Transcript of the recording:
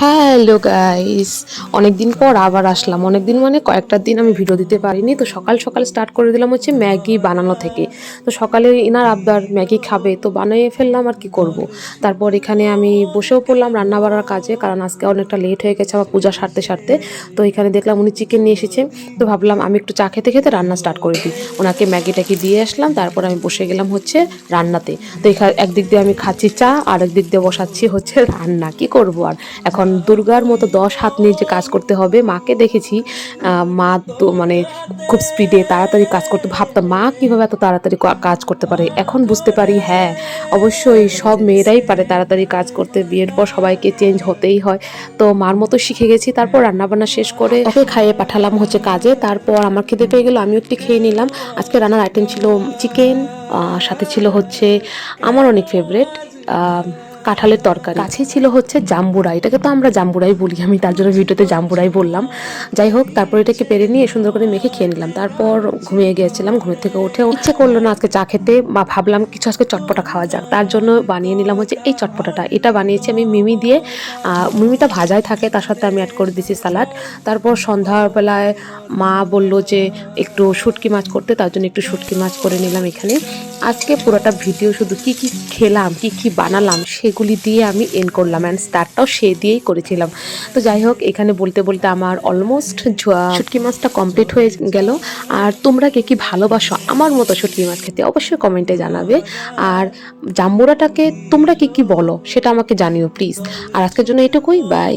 Hello guys অনেকদিন পর আবার আসলাম। অনেকদিন মানে কয়েকটা দিন আমি ভিডিও দিতে পারিনি। তো সকাল সকাল স্টার্ট করে দিলাম হচ্ছে ম্যাগি বানানো থেকে। তো সকালে ইনার আবদার ম্যাগি খাবে, তো বানিয়ে ফেললাম আর কি করব। তারপর এখানে আমি বসেও পড়লাম রান্না বাড়ার কাজে, কারণ আজকে অনেকটা লেট হয়ে গেছে আমার পূজা সারতে সারতে। তো এখানে দেখলাম উনি চিকেন নিয়ে এসেছে। তো ভাবলাম আমি একটু চা খেতে খেতে রান্না স্টার্ট করে দিই। ওনাকে ম্যাগি ট্যাগি দিয়ে আসলাম, তারপর আমি বসে গেলাম হচ্ছে রান্নাতে। তো এখানে একদিক দিয়ে আমি খাচ্ছি চা আর একদিক দিয়ে বসাচ্ছি হচ্ছে রান্না। কি করব আর? এখন দুর্গার মতো দশ হাত নিয়ে যে কাজ করতে হবে, মাকে দেখেছি মা তো মানে খুব স্পিডে তাড়াতাড়ি কাজ করতে, ভাবতাম, মা কীভাবে এত তাড়াতাড়ি কাজ করতে পারে? এখন বুঝতে পারি হ্যাঁ অবশ্যই সব মেয়েরাই পারে তাড়াতাড়ি কাজ করতে, বিয়ের পর সবাইকে চেঞ্জ হতেই হয়। তো মার মতো শিখে গেছি, তারপর রান্নাবান্না শেষ করে ওকে খাইয়ে পাঠালাম হচ্ছে কাজে, তারপর আমার খেতে পেয়ে গেলো, আমিও একটু খেয়ে নিলাম। আজকে রান্নার আইটেম ছিল চিকেন সাথে ছিল হচ্ছে, আমার অনেক ফেভারেট কাঁঠালের তরকারি। কাছে ছিল হচ্ছে জাম্বুরা এটাকে তো আমরা জাম্বুরাই বলি। আমি তার জন্য ভিডিওতে জাম্বুরাই বললাম। যাই হোক, তারপর এটাকে পেরে নিয়ে সুন্দর করে মেখে খেয়ে নিলাম। তারপর ঘুমিয়ে গিয়েছিলাম। ঘুমের থেকে উঠে ইচ্ছে করল না আজকে চা খেতে। বা ভাবলাম কিছু আজকে চটপটা খাওয়া যাক। তার জন্য বানিয়ে নিলাম হচ্ছে এই চটপটাটা। এটা বানিয়েছি আমি মিমি দিয়ে। মিমিটা ভাজাই থাকে। তার সাথে আমি অ্যাড করে দিয়েছি সালাড তারপর সন্ধ্যাবেলায় মা বলল যে একটু শুটকি মাছ করতে। তার জন্য একটু শুটকি মাছ করে নিলাম এখানে। আজকে পুরোটা ভিডিও শুধু কি কি খেলাম, কি কি বানালাম, সেগুলি দিয়ে আমি এন করলাম অ্যান্ড স্টার্টটাও সে দিয়েই করেছিলাম। তো যাই হোক, এখানে বলতে বলতে আমার অলমোস্ট শুটকি মাছটা কমপ্লিট হয়ে গেল। আর তোমরা কে কি ভালোবাসো আমার মতো শুটকি মাছ খেতে অবশ্যই কমেন্টে জানাবে। আর জাম্বুরাটাকে তোমরা কি কি বলো সেটা আমাকে জানিও প্লিজ আর আজকের জন্য এটুকুই বাই